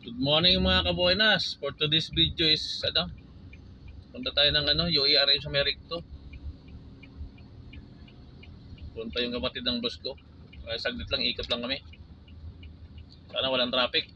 Good morning mga kabuenas. For today's video is ano? Punta tayo ng ano, UERM sa Mericto. Punta yung kapatid ng boss ko. Kaya saglit lang, ikot lang kami. Sana walang traffic.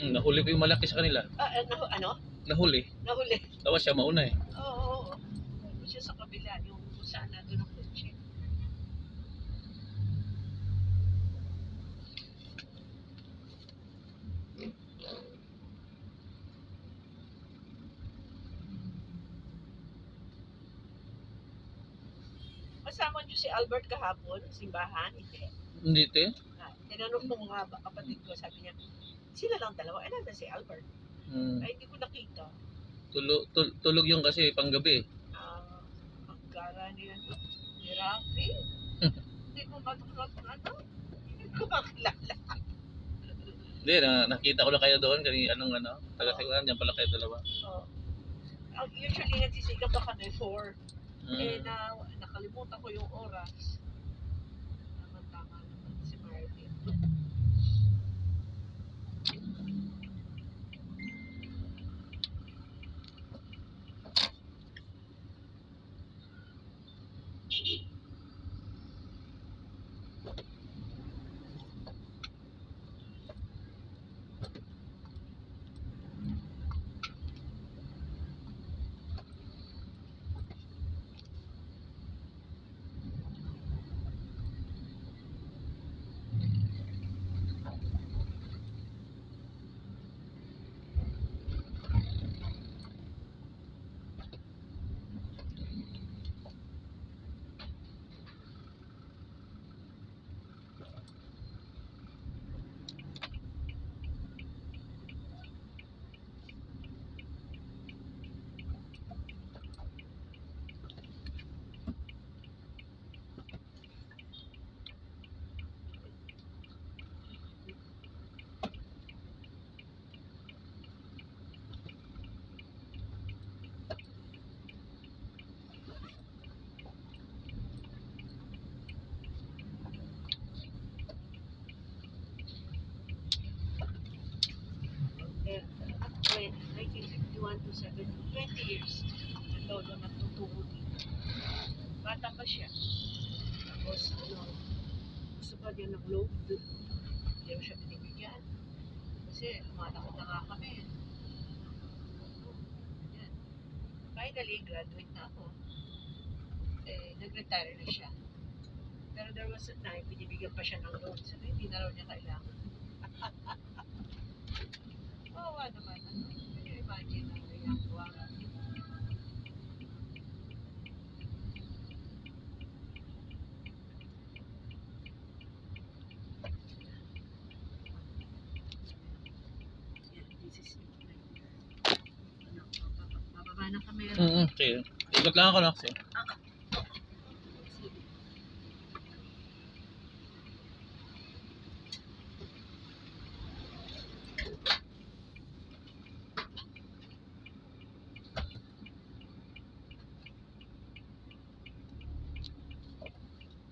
Hmm, nahuli ko yung malaki sa kanila. Ah, eh, nahu- ano? Nahuli. Nahuli. Tapos siya mauna eh. Oo, oo, oo. Doon siya sa kabila, yung kung saan nandun ang kotse. Kasama niyo si Albert kahapon, simbahan, hindi. Hindi te. Ah, tinanong ko mga ba- kapatid ko, sabi niya, sila lang dalawa, eh nandun si Albert. Hmm. Ay, hindi ko nakita. Tulog, tul- tulog yung kasi panggabi. Ah, ang gara ni, ano, ni Rafi. Hindi ko matuklot ng ano. Hindi ko makilala. Hindi, na, nakita ko na kayo doon. Kani, anong ano, taga siguran, dyan pala kayo dalawa. So, ang usually nagsisigap pa kami for, eh Hmm. na, nakalimutan ko yung oras. Tama-tama naman si Martin. Eh, when 1951 to 7, 20 years, ang lolo nagtutungo dito. Bata pa siya. Tapos, ano, gusto pa niya ng load. Hindi siya binibigyan. Kasi, umatakot na nga kami. Yan. Finally, graduate na ako. Eh, nag-retire na siya. Pero there was a time, binibigyan pa siya ng loan. Sabi, hindi na raw niya kailangan. Oo, naman. Ano? Can you imagine ang ginagawa? Yeah, this is it right here. Ano, bababa- bababa na kami. Mm, okay. Ikot lang ako. Kasi.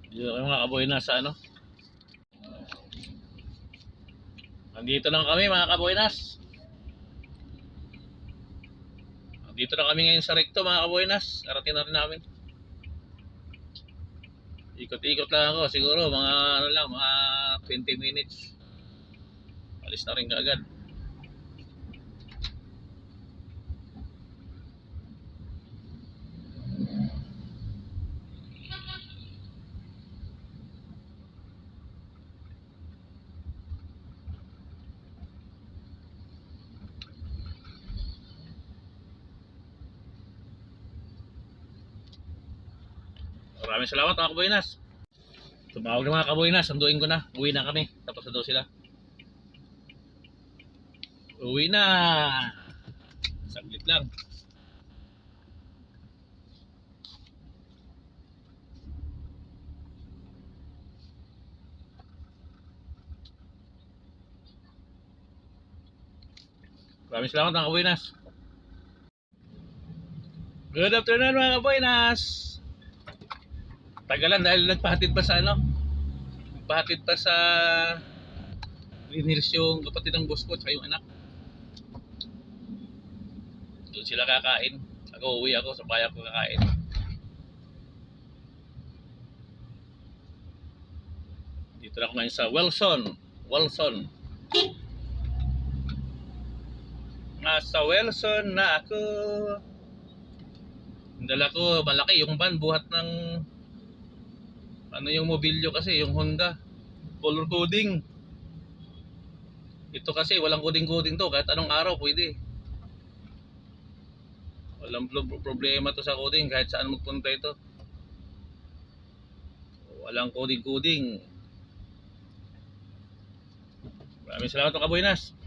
Dito kayo mga kaboy na ano. Nandito lang kami mga kabuenas. Nandito na kami ngayon sa recto mga kabuenas. Narating na rin namin. Ikot-ikot lang ako. Siguro mga ano lang, mga 20 minutes. Alis na rin kaagad. Maraming salamat mga kabuinas. Tumawag ng mga kabuinas, sanduin ko na. Uwi na kami. Tapos na daw sila. Uwi na. Saglit lang. Maraming salamat mga kabuinas. Good afternoon mga kabuinas. Tagalan dahil nagpahatid pa sa ano? Nagpahatid pa sa Green Hills yung kapatid ng boss ko at yung anak. Doon sila kakain. Ako uwi ako sa bayan ko kakain. Dito na ako ngayon sa Wilson. Wilson. Nasa Wilson na ako. Dala ko malaki yung van buhat ng ano yung mobilyo kasi, yung Honda. Color coding. Ito kasi, walang coding-coding to. Kahit anong araw, pwede. Walang pro- problema to sa coding. Kahit saan magpunta ito. Walang coding-coding. Maraming salamat mga kabuinas.